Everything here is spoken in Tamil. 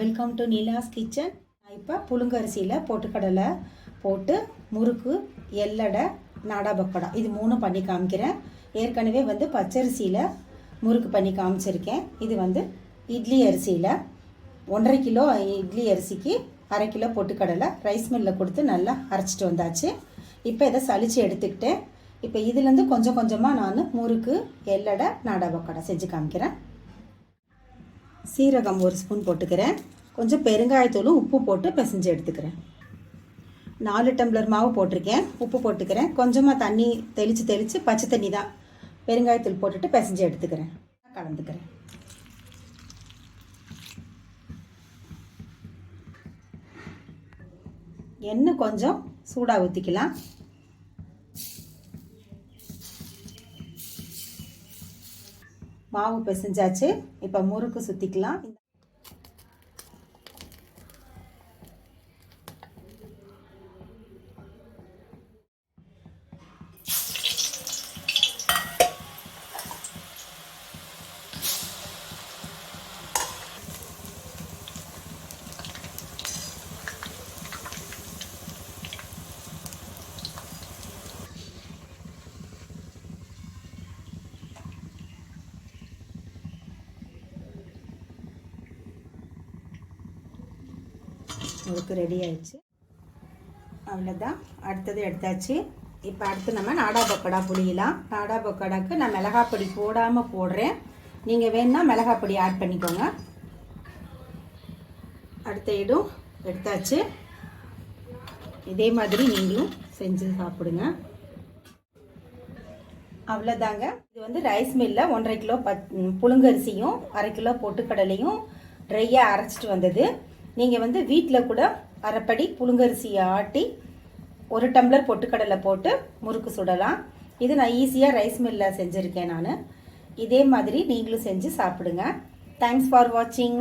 வெல்கம் டு நீலாஸ் கிச்சன் நான் இப்போ புழுங்கரிசியில் பொட்டுக்கடலை போட்டு முறுக்கு எல்லடை நாடா பக்கோடா. இது மூணும் பண்ணி காமிக்கிறேன். ஏற்கனவே வந்து பச்சரிசியில் முறுக்கு பண்ணி காமிச்சிருக்கேன். இது வந்து இட்லி அரிசியில் ஒன்றரை கிலோ இட்லி அரிசிக்கு அரை கிலோ பொட்டுக்கடலை ரைஸ் மில்லில் கொடுத்து நல்லா அரைச்சிட்டு வந்தாச்சு. இப்போ இதை சளிச்சு எடுத்துக்கிட்டேன். இப்போ இதுலேருந்து கொஞ்சம் கொஞ்சமாக நான் முறுக்கு எல்லடை நாடா பக்கோடா செஞ்சு காமிக்கிறேன். சீரகம் ஒரு ஸ்பூன் போட்டுக்கிறேன். கொஞ்சம் பெருங்காயத்தூளும் உப்பு போட்டு பிசைஞ்சு எடுத்துக்கிறேன். நாலு டம்ளர் மாவு போட்டிருக்கேன். உப்பு போட்டுக்கிறேன். கொஞ்சமாக தண்ணி தெளித்து தெளித்து பச்சை தண்ணி தான். பெருங்காயத்தூள் போட்டுட்டு பிசைஞ்சு எடுத்துக்கிறேன். கலந்துக்கிறேன். எண்ணெய் கொஞ்சம் சூடாக ஊற்றிக்கலாம் மாவு பிசைஞ்சாச்சு. இப்போ முறுக்கு சுற்றிக்கலாம் முறுக்கு ரெடி ஆயிடுச்சு. அவ்வளோதான் அடுத்தது எடுத்தாச்சு. இப்போ அடுத்து நம்ம நாடா பக்கோடா புளியலாம். நாடா பக்கோடாக்கு நான் மிளகா பொடி போடாமல் போடுறேன். நீங்கள் வேணுன்னா மிளகா பொடி ஆட் பண்ணிக்கோங்க. அடுத்த இடும் எடுத்தாச்சு. இதே மாதிரி நீங்களும் செஞ்சு சாப்பிடுங்க. அவ்வளோதாங்க இது வந்து ரைஸ் மில்லில் ஒன்றரை கிலோ பத் புழுங்கரிசியும் அரை கிலோ பொட்டுக்கடலையும் ட்ரையாக அரைச்சிட்டு வந்தது. நீங்கள் வந்து வீட்டில் கூட அரைப்படி புழுங்கரிசியை ஆட்டி ஒரு டம்ளர் பொட்டுக்கடலை போட்டு முறுக்கு சுடலாம். இது நான் ஈஸியாக ரைஸ் மில்லில் செஞ்சுருக்கேன் நான். இதே மாதிரி நீங்களும் செஞ்சு சாப்பிடுங்க. தேங்க்ஸ் ஃபார் வாட்சிங்